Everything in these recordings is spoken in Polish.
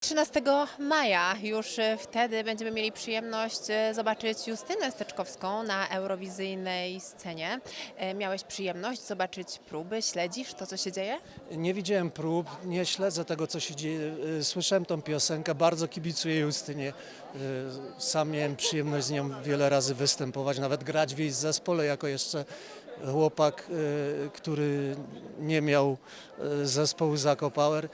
13 maja już e, wtedy będziemy mieli przyjemność e, zobaczyć Justynę Steczkowską na eurowizyjnej scenie. E, Miałeś przyjemność zobaczyć próby, śledzisz to, co się dzieje? Nie widziałem prób, nie śledzę tego, co się dzieje. Słyszałem tą piosenkę, bardzo kibicuję Justynie. Sam miałem przyjemność z nią wiele razy występować, nawet grać w jej zespole jako jeszcze chłopak, y, który nie miał y, zespołu Zako Power,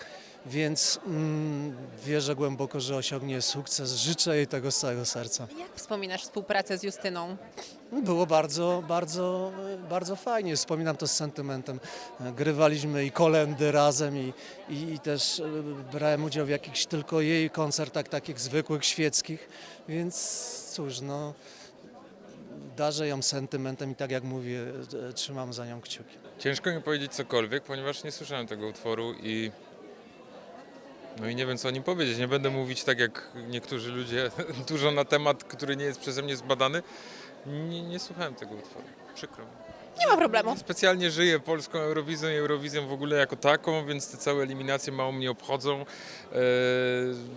więc mm, wierzę głęboko, że osiągnie sukces. Życzę jej tego z całego serca. Jak wspominasz współpracę z Justyną? Było bardzo, bardzo, bardzo fajnie. Wspominam to z sentymentem. Grywaliśmy i kolendy razem i, i, i też e, brałem udział w jakichś tylko jej koncertach takich zwykłych, świeckich, więc cóż, no darzę ją sentymentem i tak jak mówię, e, trzymam za nią kciuki. Ciężko mi powiedzieć cokolwiek, ponieważ nie słyszałem tego utworu i. No i nie wiem, co o nim powiedzieć. Nie będę mówić tak jak niektórzy ludzie dużo na temat, który nie jest przeze mnie zbadany. Nie, nie słuchałem tego utworu. Przykro mi. Nie ma problemu. Specjalnie żyję polską Eurowizją i Eurowizją w ogóle jako taką, więc te całe eliminacje mało mnie obchodzą. E,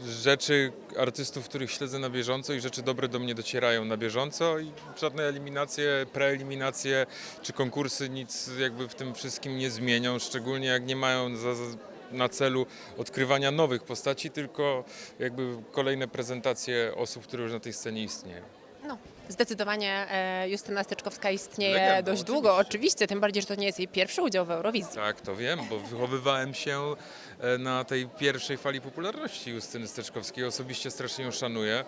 rzeczy artystów, których śledzę na bieżąco i rzeczy dobre do mnie docierają na bieżąco i żadne eliminacje, preeliminacje czy konkursy nic jakby w tym wszystkim nie zmienią, szczególnie jak nie mają za, za, na celu odkrywania nowych postaci, tylko jakby kolejne prezentacje osób, które już na tej scenie istnieją. No, zdecydowanie e, Justyna Steczkowska istnieje Legenda, dość oczywiście. długo, oczywiście, tym bardziej, że to nie jest jej pierwszy udział w Eurowizji. Tak, to wiem, bo wychowywałem się e, na tej pierwszej fali popularności Justyny Steczkowskiej. Osobiście strasznie ją szanuję,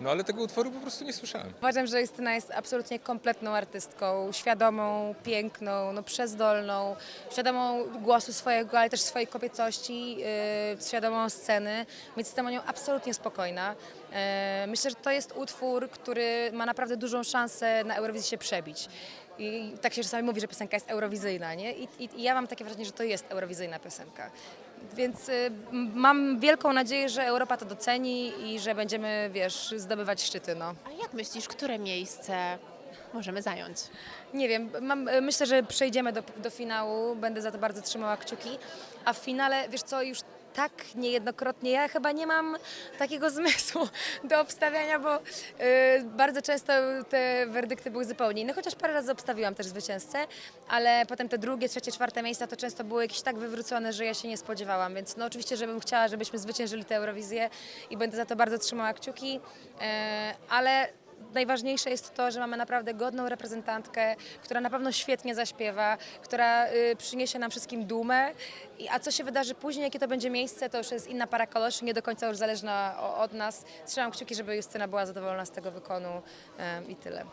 no ale tego utworu po prostu nie słyszałem. Uważam, że Justyna jest absolutnie kompletną artystką, świadomą, piękną, no przezdolną, świadomą głosu swojego, ale też swojej kobiecości, yy, świadomą sceny, więc jestem o nią absolutnie spokojna. Yy, myślę, że to jest utwór, który ma naprawdę dużą szansę na Eurowizji się przebić. I tak się czasami mówi, że piosenka jest eurowizyjna, nie? I, i, i ja mam takie wrażenie, że to jest eurowizyjna piosenka. Więc y, mam wielką nadzieję, że Europa to doceni i że będziemy, wiesz, zdobywać szczyty, no. A jak myślisz, które miejsce możemy zająć? Nie wiem, mam, myślę, że przejdziemy do, do finału, będę za to bardzo trzymała kciuki, a w finale, wiesz co, już tak niejednokrotnie, ja chyba nie mam takiego zmysłu do obstawiania, bo y, bardzo często te werdykty były zupełnie inne, chociaż parę razy obstawiłam też zwycięzcę, ale potem te drugie, trzecie, czwarte miejsca to często były jakieś tak wywrócone, że ja się nie spodziewałam, więc no oczywiście, żebym chciała, żebyśmy zwyciężyli tę Eurowizję i będę za to bardzo trzymała kciuki, y, ale najważniejsze jest to, że mamy naprawdę godną reprezentantkę, która na pewno świetnie zaśpiewa, która y, przyniesie nam wszystkim dumę. A co się wydarzy później, jakie to będzie miejsce, to już jest inna para kaloszy, nie do końca już zależna od nas. Trzymam kciuki, żeby Justyna była zadowolona z tego wykonu y, i tyle.